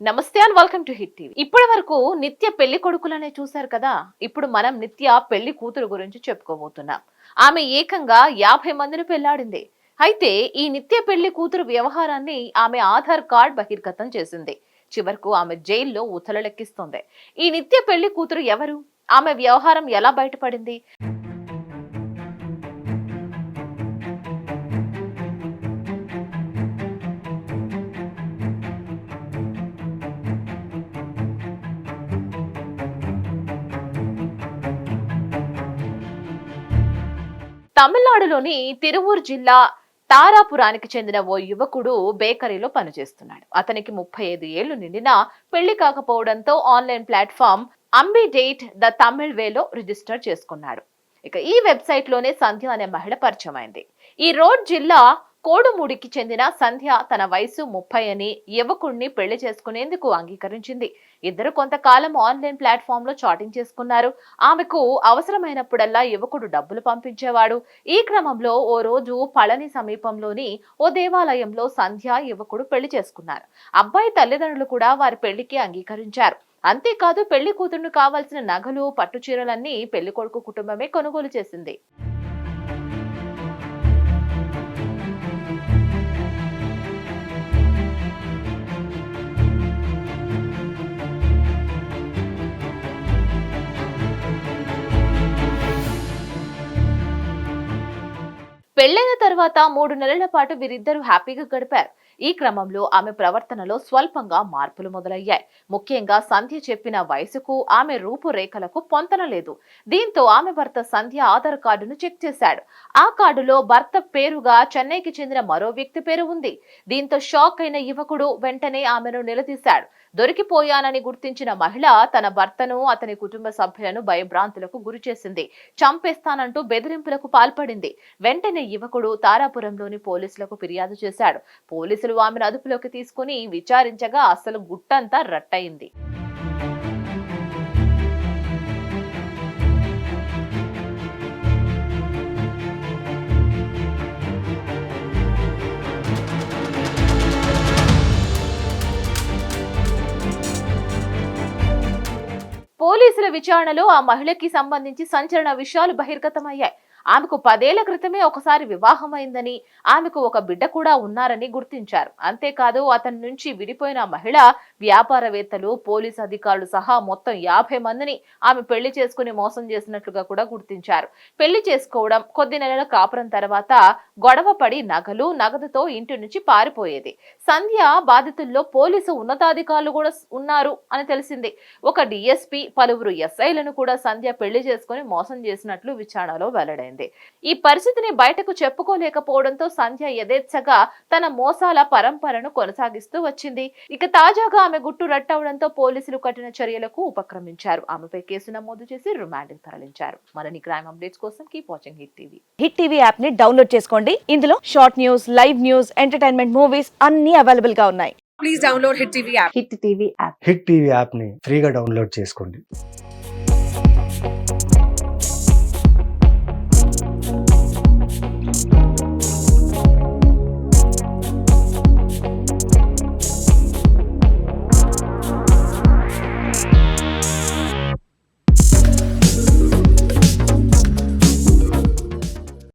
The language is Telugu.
Namaste and welcome to Hit TV. ఇప్పటి వరకు నిత్య పెళ్ళి కొడుకులనే చూశారు కదా? ఇప్పుడు మనం నిత్య పెళ్ళి కూతురు గురించి చెప్పుకోబోతున్నాం. ఆమె ఏకంగా యాభై మందిని పెళ్ళాడింది. అయితే ఈ నిత్య పెళ్ళి కూతురు వ్యవహారాన్ని ఆమె ఆధార్ కార్డ్ బహిర్గతం చేసింది. చివరకు ఆమె జైల్లో ఉతలలెక్కిస్తోంది ఈ నిత్య పెళ్ళి కూతురు ఎవరు? ఆమె వ్యవహారం ఎలా బయటపడింది? తమిళనాడులోని తిరువూరు జిల్లా తారాపురానికి చెందిన ఓ యువకుడు బేకరీలో పనిచేస్తున్నాడు. అతనికి ముప్పై ఐదు ఏళ్ళు నిండినా పెళ్ళి కాకపోవడంతో ఆన్లైన్ ప్లాట్ఫామ్ అంబి డేట్ ద తమిళ్ వేలో రిజిస్టర్ చేసుకున్నాడు. ఇక ఈ వెబ్సైట్లోనే సంధ్య అనే మహిళ పరిచయమైంది. ఈ రోడ్ జిల్లా కోడుమూడికి చెందిన సంధ్య తన వయసు ముప్పై అని యువకుడిని పెళ్ళి చేసుకునేందుకు అంగీకరించింది. ఇద్దరు కొంతకాలం ఆన్లైన్ ప్లాట్ఫామ్లో చాటింగ్ చేసుకున్నారు. ఆమెకు అవసరమైనప్పుడల్లా యువకుడు డబ్బులు పంపించేవాడు. ఈ క్రమంలో ఓ రోజు పళని సమీపంలోని ఓ దేవాలయంలో సంధ్య యువకుడు పెళ్ళి చేసుకున్నారు. అబ్బాయి తల్లిదండ్రులు కూడా వారి పెళ్ళికి అంగీకరించారు. అంతేకాదు పెళ్ళి కూతురును కావాల్సిన నగలు పట్టు చీరలన్నీ పెళ్ళి కొడుకు కుటుంబమే కొనుగోలు చేసింది. పెళ్ళైన తర్వాత మూడు నెలల పాటు వీరిద్దరూ హ్యాపీగా గడిపారు. ఈ క్రమంలో ఆమె ప్రవర్తనలో స్వల్పంగా మార్పులు మొదలయ్యాయి. ముఖ్యంగా సంధ్య చెప్పిన వయసుకు ఆమె రూపురేఖలకు పొంతన లేదు. దీంతో ఆమె భర్త సంధ్య ఆధార్ కార్డును చెక్ చేశాడు. ఆ కార్డులో భర్త పేరుగా చెన్నైకి చెందిన మరో వ్యక్తి పేరు ఉంది. దీంతో షాక్ అయిన యువకుడు వెంటనే ఆమెను నిలదీశాడు. దొరికిపోయానని గుర్తించిన మహిళ తన భర్తను అతని కుటుంబ సభ్యులను భయభ్రాంతులకు గురి చేసింది చంపేస్తానంటూ బెదిరింపులకు పాల్పడింది. వెంటనే యువకుడు తారాపురంలోని పోలీసులకు ఫిర్యాదు చేశాడు. పోలీసులు ఆమెను అదుపులోకి తీసుకుని విచారించగా అసలు గుట్టంతా రట్టయింది. పోలీసుల విచారణలో ఆ మహిళకి సంబంధించి సంచలన విషయాలు బహిర్గతమయ్యాయి. ఆమెకు పదేళ్ళ క్రితమే ఒకసారి వివాహమైందని ఆమెకు ఒక బిడ్డ కూడా ఉన్నారని గుర్తించారు. అంతేకాదు అతని నుంచి విడిపోయిన మహిళ వ్యాపారవేత్తలు పోలీస్ అధికారులు సహా మొత్తం యాభై మందిని ఆమె పెళ్ళి చేసుకుని మోసం చేసినట్లుగా కూడా గుర్తించారు. పెళ్ళి చేసుకోవడం కొద్ది నెలల కాపురం తర్వాత గొడవ పడి నగలు నగదుతో ఇంటి నుంచి పారిపోయేది. సంధ్య బాధితుల్లో పోలీసు ఉన్నతాధికారులు కూడా ఉన్నారు అని తెలిసింది. ఒక డిఎస్పీ పలువురు ఎస్ఐలను కూడా సంధ్య పెళ్ళి చేసుకుని మోసం చేసినట్లు విచారణలో వెల్లడైంది. ఈ పరిస్థితిని బయటకు చెప్పుకోలేకపోవడంతో సంధ్య యథేచ్ఛగా తన మోసాల పరంపరను కొనసాగిస్తూ వచ్చింది. ఇక తాజాగా ఆమె గుట్టు రట్టవడంతో పోలీసులు కఠిన చర్యలకు ఉపక్రమించారు. ఆమెపై కేసు నమోదు చేసి రిమాండ్ తరలించారు. మరిన్ని క్రైమ్ అప్డేట్స్ కోసం keep watching Hit TV. Hit TV యాప్ని డౌన్లోడ్ చేసుకోండి. ఇందులో short news live news entertainment movies అన్ని అవైలబుల్గా ఉన్నాయి. Please download Hit TV app. Hit TV app. Hit TV యాప్ని ఫ్రీగా డౌన్లోడ్ చేసుకోండి.